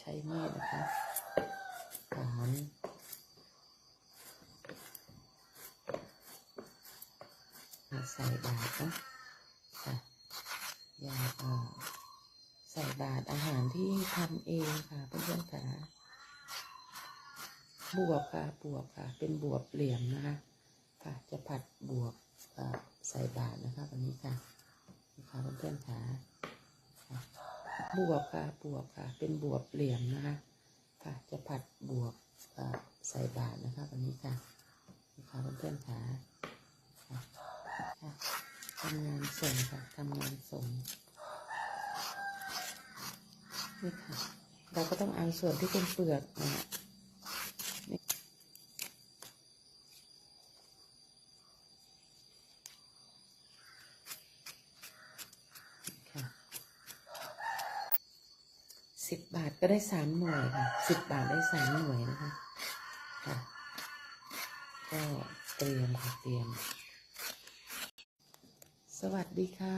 ใช้มีดนะคะถอนมาใส่บาตรนะค่ะยาเอ่อใส่บาตรอาหารที่ทำเองค่ะเพื่อนๆค่ะบวบค่ะบวบค่ะ เป็นบวบเหลี่ยมนะคะ ค่ะ จะผัดบวบใส่บาตรนะคะวันนี้ค่ะนะคะเพื่อนๆค่ะ บวบค่ะบวบค่ะ เป็นบวบเหลี่ยมนะคะ ค่ะ จะผัดบวบใส่บาตรนะคะวันนี้ค่ะนะคะเพื่อนๆค่ะค่ะค่ะทำงานส่งค่ะทำงานส่งนี่ค่ะ เราก็ต้องเอาส่วนที่เป็นเปลือกนะ สิบบาทก็ได้สามหน่วยค่ะสิบบาทได้สามหน่วยนะคะค่ะก็เตรียมค่ะเตรียม สวัสดีค่ะ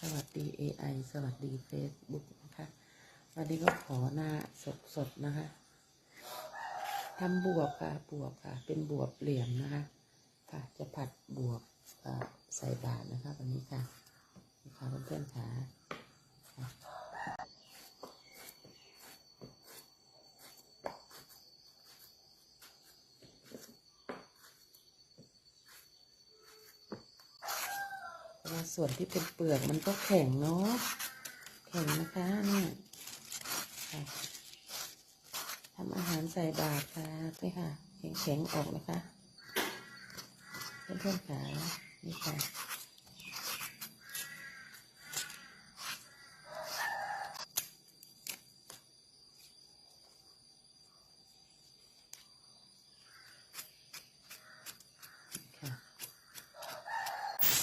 สวัสดี AI สวัสดี Facebook นะคะวันนี้ก็ขอหน้าสดๆนะคะทำบวบค่ะบวบค่ะ เป็นบวบเหลี่ยมนะคะ ค่ะจะผัดบวบใส่บาตรนะคะวันนี้ค่ะนะคะเพื่อนๆค่ะ เพราะ ว่าส่วนที่เป็นเปลือกมันก็แข็งเนาะแข็งนะคะเนี่ยทำอาหารใส่บาตรค่ะนี่ค่ะแข็งแข็งๆออกนะคะเพื่อนๆค่ะนี่ค่ะ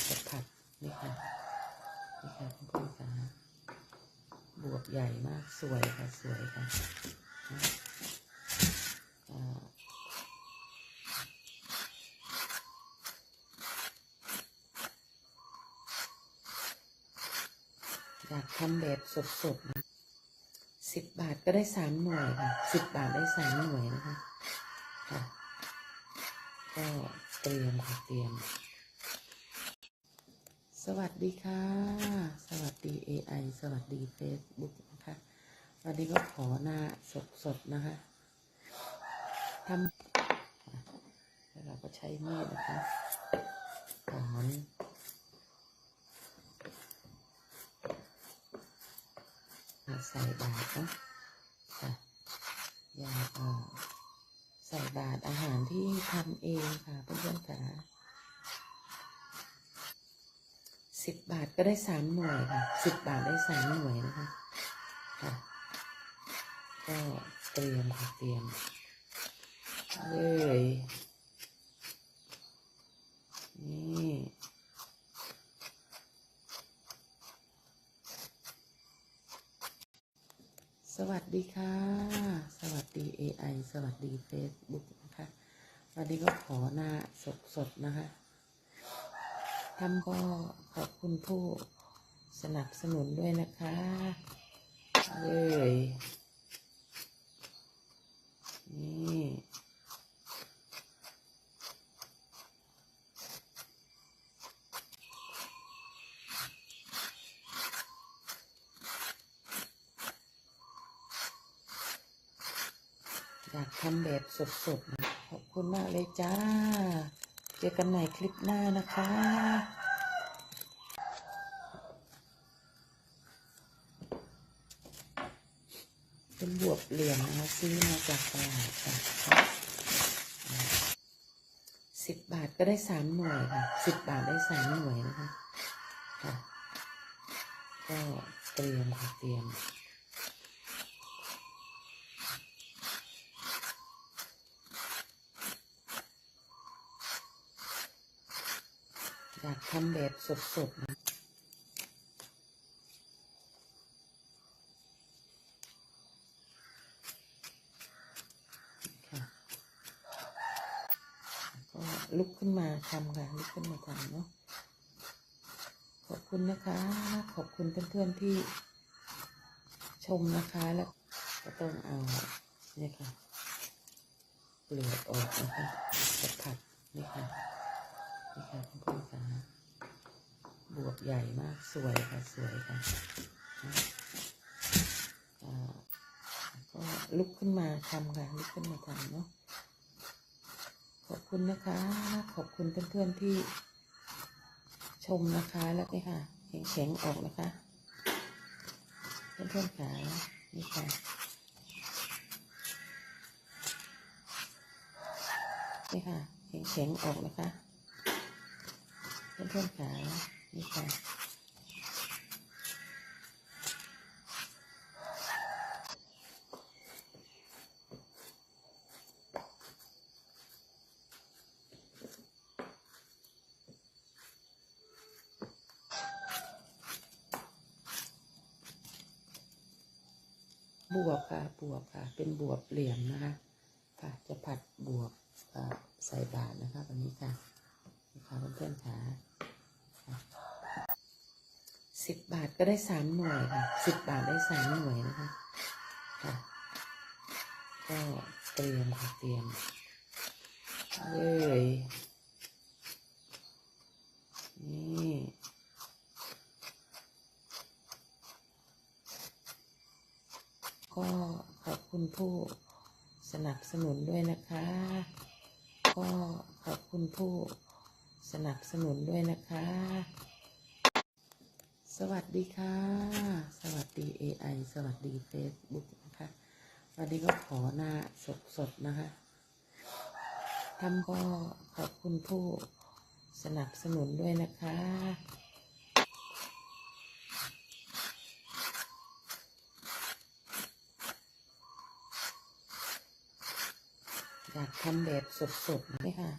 จะผัดนี่ค่ะ นี่ค่ะเพื่อนๆค่ะ บวบใหญ่มาก สวยค่ะ สวยค่ะนะอ่าอยากทำแบบสดๆนะสิบบาทก็ได้สามหน่วยค่ะสิบบาทได้สามหน่วยนะคะค่ะก็เตรียมค่ะเตรียม สวัสดีค่ะ สวัสดี AI สวัสดี Facebook นะคะวันนี้ก็ขอหน้าสดๆนะคะทำแล้วเราก็ใช้มีดนะคะถอนมาใส่บาตรนะค่ะยาเอ่อใส่บาตรอาหารที่ทำเองค่ะเพื่อนๆค่ะสิบบาทก็ได้สามหน่วยค่ะสิบบาทได้สามหน่วยนะคะ ก็ เตรียมค่ะเตรียมเลยนี่สวัสดีค่ะ สวัสดี AI สวัสดี Facebook นะคะวันนี้ก็ขอหน้าสดๆนะคะทำก็ขอบคุณผู้สนับสนุนด้วยนะคะเลย นี่อยากทำแบบสดๆนะขอบคุณมากเลยจ้า เจอกันใหม่คลิปหน้านะคะ เป็นบวบเหลี่ยมนะคะซื้อมาจากตลาดค่ะสิบบาทก็ได้สามหน่วยค่ะสิบบาทได้สามหน่วยนะคะค่ะก็เตรียมค่ะเตรียมอยากทำแบบสดๆนะค่ะ ลุกขึ้นมาทำค่ะลุกขึ้นมาทำเนาะขอบคุณนะคะ ขอบคุณเพื่อนๆที่ชมนะคะและก็ต้องเอาเนี่ยค่ะเปลือกออกนะคะจะผัดนี่ค่ะนี่ค่ะเพื่อนๆค่ะบวบใหญ่มากสวยค่ะสวยค่ะก็ลุกขึ้นมาทำค่ะลุกขึ้นมาทำเนาะ ขอบคุณนะคะ ขอบคุณเพื่อนๆที่ชมนะคะ แล้วนี่ค่ะแข็งๆออกนะคะ เพื่อนๆค่ะนี่ค่ะนี่ค่ะแข็งๆออกนะคะ เพื่อนๆขานี่ค่ะ บวบค่ะ บวบค่ะ เป็นบวบเหลี่ยมนะคะ ค่ะ จะผัดบวบใส่บาทนะคะวันนี้ค่ะนี่ค่ะเพื่อนๆค่ะสิบบาทก็ได้สามหน่วยค่ะสิบบาทได้สามหน่วยนะคะ ค่ะ ก็เตรียมค่ะเตรียมเลยนี่ ก็ขอบคุณผู้สนับสนุนด้วยนะคะ ก็ขอบคุณผู้สนับสนุนด้วยนะคะ สวัสดีค่ะ สวัสดี AI สวัสดี Facebook นะคะวันนี้ก็ขอหน้าสดๆนะคะทำก็ขอบคุณผู้สนับสนุนด้วยนะคะ อยากทำแบบสดๆนี่ค่ะ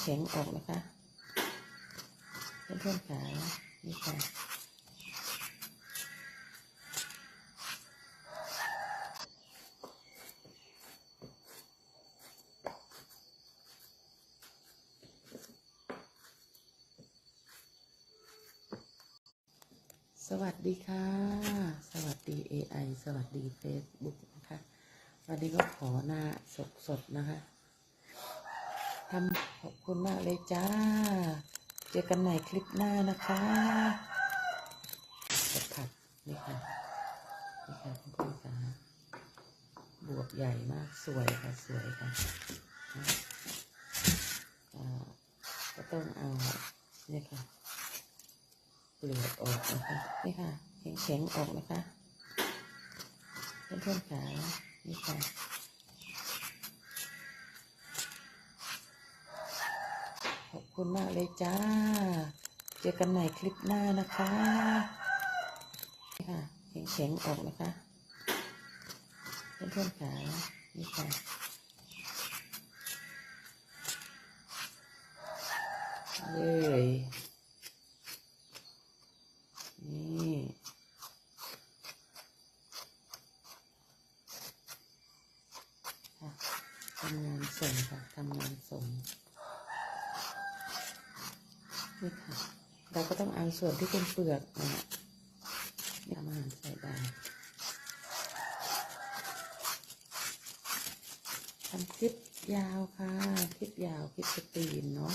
แข็งๆออกนะคะเพื่อนๆขานี่ค่ะสวัสดีค่ะ สวัสดี AI สวัสดี Facebook นะคะ วันนี้ก็ขอหน้าสดๆนะคะ ทำขอบคุณมากเลยจ้า เจอกันใหม่คลิปหน้านะคะจะผัดนี่ค่ะนี่ค่ะเพื่อนๆค่ะบวบใหญ่มากสวยค่ะสวยค่ะนะอ่าก็ต้องเอาเนี่ยค่ะเปลือกออกนะคะนี่ค่ะแข็งๆออกนะคะเพื่อนๆขานี่ค่ะ ขอบ คุณมากเลยจ้า เจอกันใหม่คลิปหน้านะคะนี่ค่ะแข็งๆออกนะคะ เพื่อนๆขานี่ค่ะเลยนี่ทำงานส่งค่ะทำงานส่ง นี่ค่ะ เราก็ต้องเอาส่วนที่เป็นเปลือกอะนี่ทำอาหารใส่บาตรทำคลิปยาวค่ะ คลิปยาวคลิปสตรีมเนาะ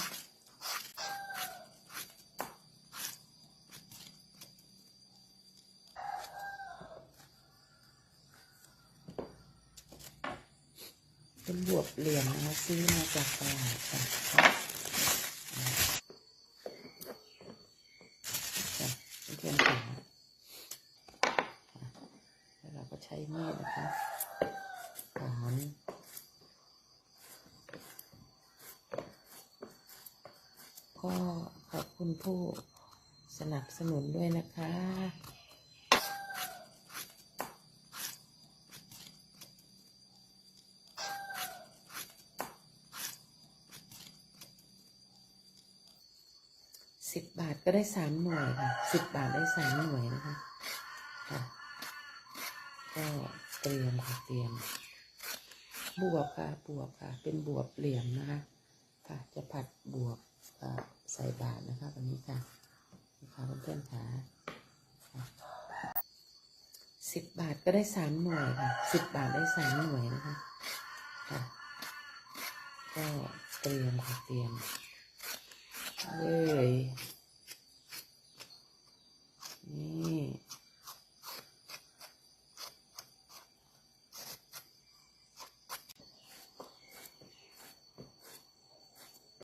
เป็นบวบเหลี่ยมนะคะซื้อมาจากตลาดค่ะเพื่อนๆค่ะแล้วเราก็ใช้มีดนะคะถอนก็ขอบ คุณผู้สนับสนุนด้วยนะคะ สิบบาทก็ได้สามหน่วยค่ะสิบบาทได้สามหน่วยนะคะค่ะก็เตรียมค่ะเตรียม บวบค่ะ บวบค่ะ เป็นบวบเหลี่ยมนะคะ ค่ะ จะผัดบวบ ใส่บาทนะคะวันนี้ค่ะนะคะเพื่อนๆค่ะสิบบาทก็ได้สามหน่วยค่ะสิบบาทได้สามหน่วยนะคะค่ะก็เตรียมค่ะเตรียมเลย